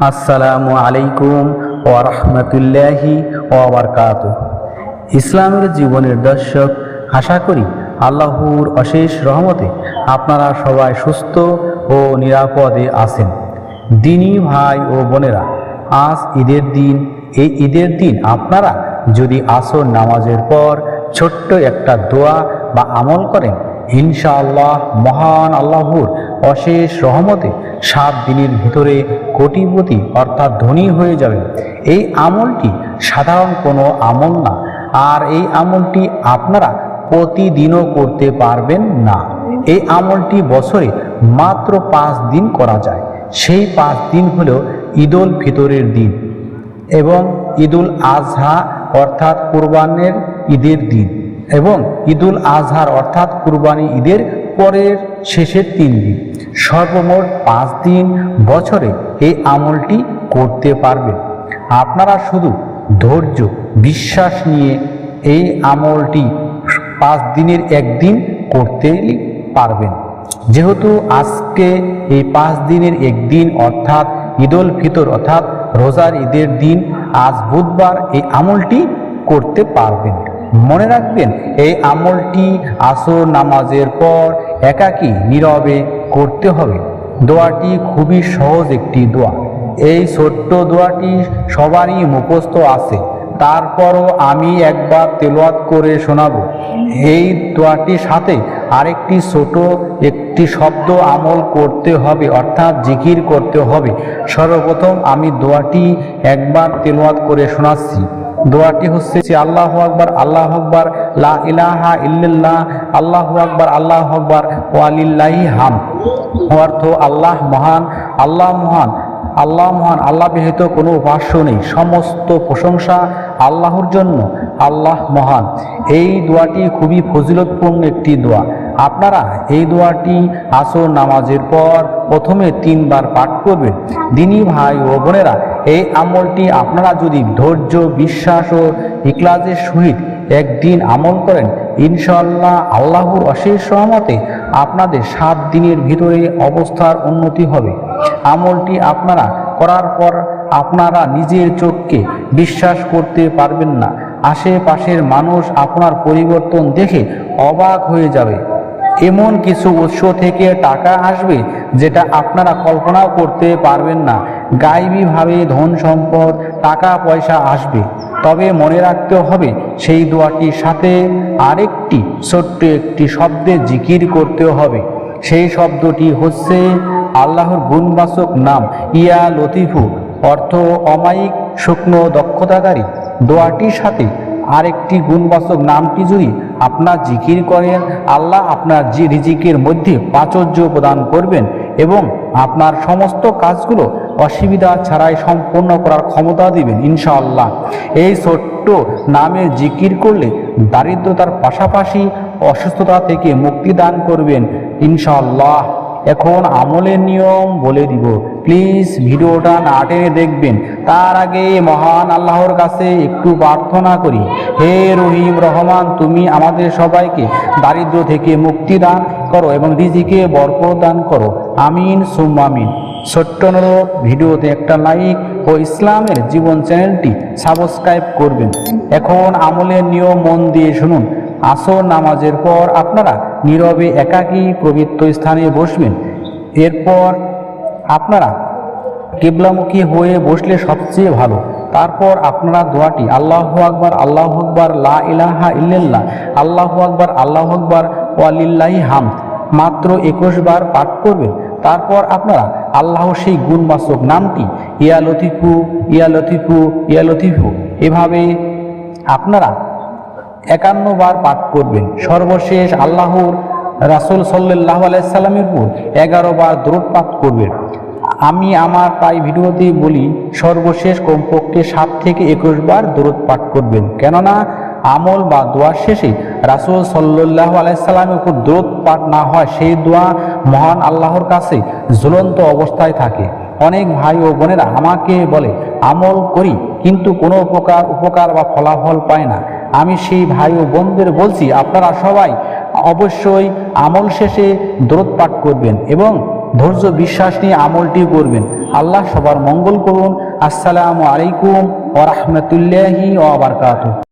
আসসালামু আলাইকুম ওরহমতুল্লাহি ওবরকাত ইসলামের জীবনের দর্শক, আশা করি আল্লাহর অশেষ রহমতে আপনারা সবাই সুস্থ ও নিরাপদে আছেন। দিনী ভাই ও বোনেরা, আজ ঈদের দিন, এই ঈদের দিন আপনারা যদি আসর নামাজের পর ছোট্ট একটা দোয়া বা আমল করেন, ইনশাআল্লাহ মহান আল্লাহর অশেষ রহমতে সাত দিনের ভিতরে কোটিপতি অর্থাৎ ধনী হয়ে যাবেন। এই আমলটি সাধারণ কোনো আমল না। আর এই আমলটি আপনারা প্রতিদিনও করতে পারবেন না। এই আমলটি বছরে মাত্র পাঁচ দিন করা যায়। সেই পাঁচ দিন হল ঈদুল ফিতরের দিন এবং ঈদুল আজহা অর্থাৎ কুরবানের ঈদের দিন এবং ঈদুল আজহার অর্থাৎ কুরবানি ঈদের পরের শেষের তিন দিন। সর্বমোট পাঁচ দিন বছরে এই আমলটি করতে পারবেন আপনারা শুধু ধৈর্য, বিশ্বাস নিয়ে এই আমলটি পাঁচ দিনের একদিন করতে পারবেন। যেহেতু আজকে এই পাঁচ দিনের একদিন অর্থাৎ ঈদুল ফিতর অর্থাৎ রোজার ঈদের দিন, আজ বুধবার এই আমলটি করতে পারবেন। মনে রাখবেন, এই আমলটি আসর নামাজের পর একাকী নীরবে করতে হবে। দোয়াটি খুবই সহজ একটি দোয়া। এই ছোট্ট দোয়াটি সবারই মুখস্থ আছে। তারপরও আমি একবার তেলোয়াত করে শোনাব। এই দোয়াটির সাথে আরেকটি ছোট একটি শব্দ আমল করতে হবে, অর্থাৎ জিকির করতে হবে। সর্বপ্রথম আমি দোয়াটি একবার তেলোয়াত করে শোনাচ্ছি। দোয়াটি হচ্ছে আল্লাহ আকবার আল্লাহ আকবার, লা ইলাহা ইল্লাল্লাহ, আল্লাহ আকবার আল্লাহ আকবার, ওয়ালিল্লাহি হাম অর্থ আল্লাহ মহান আল্লাহ মহান আল্লাহ মহান, আল্লাহ বিহিত কোনো উপাস্য নেই। সমস্ত প্রশংসা আল্লাহর জন্য, আল্লাহ মহান। এই দোয়াটি খুবই ফজিলতপূর্ণ একটি দোয়া। আপনারা এই দোয়াটি আসর নামাজের পর প্রথমে তিনবার পাঠ করবেন। দিনী ভাই ও বোনেরা, এই আমলটি আপনারা যদি ধৈর্য, বিশ্বাস ও ইকলাজের সহিত একদিন আমল করেন ইনশাল্লাহ আল্লাহর অশেষ সহমতে আপনাদের সাত দিনের ভিতরে অবস্থার উন্নতি হবে। আমলটি আপনারা করার পর আপনারা নিজের চোখকে বিশ্বাস করতে পারবেন না। আশেপাশের মানুষ আপনার পরিবর্তন দেখে অবাক হয়ে যাবে। এমন কিছু উৎস থেকে টাকা আসবে যেটা আপনারা কল্পনাও করতে পারবেন না। গাইবীভাবে ধন সম্পদ, টাকা পয়সা আসবে। তবে মনে রাখতে হবে, সেই দোয়াটির সাথে আরেকটি ছোট্ট একটি শব্দে জিকির করতে হবে। সেই শব্দটি হচ্ছে আল্লাহর গুণবাচক নাম, ইয়া লতিফু, অর্থ অমায়িক, শুকনো দক্ষতাকারী দোয়াটির সাথে আরেকটি গুণবাচক নামটি যদি আপনার জিকির করেন? আল্লাহ আপনার জি রিজিকের মধ্যে প্রাচুর্য প্রদান করবেন এবং আপনার সমস্ত কাজগুলো অসুবিধা ছাড়াই সম্পূর্ণ করার ক্ষমতা দিবেন, ইনশাআল্লাহ। এই ছোট্ট নামে জিকির করলে দারিদ্রতার পাশাপাশি অসুস্থতা থেকে মুক্তি দান করবেন, ইনশাআল্লাহ। এখন আমলের নিয়ম বলে দিব। প্লিজ ভিডিওটা না টেনে দেখবেন। তার আগে মহান আল্লাহর কাছে একটু প্রার্থনা করি। হে রহিম রহমান, তুমি আমাদের সবাইকে দারিদ্র থেকে মুক্তি দান করো এবং রিজিকে বরকত দান করো। আমিন সুমামিন ছোট্ট অনুরোধ, ভিডিওতে একটা লাইক ও ইসলামের জীবন চ্যানেলটি সাবস্ক্রাইব করবেন। এখন আমলের নিয়ম মন দিয়ে শুনুন। আসর নামাজের পর আপনারা নীরবে একাকী পবিত্র স্থানে বসবেন। এরপর আপনারা কেবলামুখী হয়ে বসলে সবচেয়ে ভালো। তারপর আপনারা দোয়াটি আল্লাহ আকবার আল্লাহ আকবার, লা ইলাহা ইল্লাল্লাহ, আল্লাহ আকবার আল্লাহ আকবার, ওয়ালিল্লাহি হামদ মাত্র একুশ বার পাঠ করবেন। তারপর আপনারা আল্লাহ সেই গুণবাচক নামটি, ইয়া লতিফু ইয়া লতিফু ইয়া লতিফু, এভাবে আপনারা একান্ন বার পাঠ করবেন। সর্বশেষ আল্লাহর রাসুল সাল্লাহ আলাইসাল্লামের উপর এগারো বার দূরত পাঠ করবেন। আমি আমার তাই ভিডিওতেই বলি, সর্বশেষ কমপক্ষে সাত থেকে একুশ বার দূরত পাঠ করবেন। কেননা, আমল বা দোয়ার শেষে রাসুল সাল্লাহ আলাইসাল্লামের উপর দূরত পাঠ না হয়, সেই দোয়া মহান আল্লাহর কাছে ঝুলন্ত অবস্থায় থাকে। অনেক ভাই ও বোনেরা আমাকে বলে, আমল করি, কিন্তু কোনো উপকার উপকার বা ফলাফল পায় না। আমি সেই ভাই ও বোনদের বলছি, আপনারা সবাই অবশ্যই আমল শেষে দ্রোত পাঠ করবেন এবং ধৈর্য বিশ্বাস নিয়ে আমলটি করবেন। আল্লাহ সবার মঙ্গল করুন। আসসালামু আলাইকুম ওরহমতুল্লাহি আবার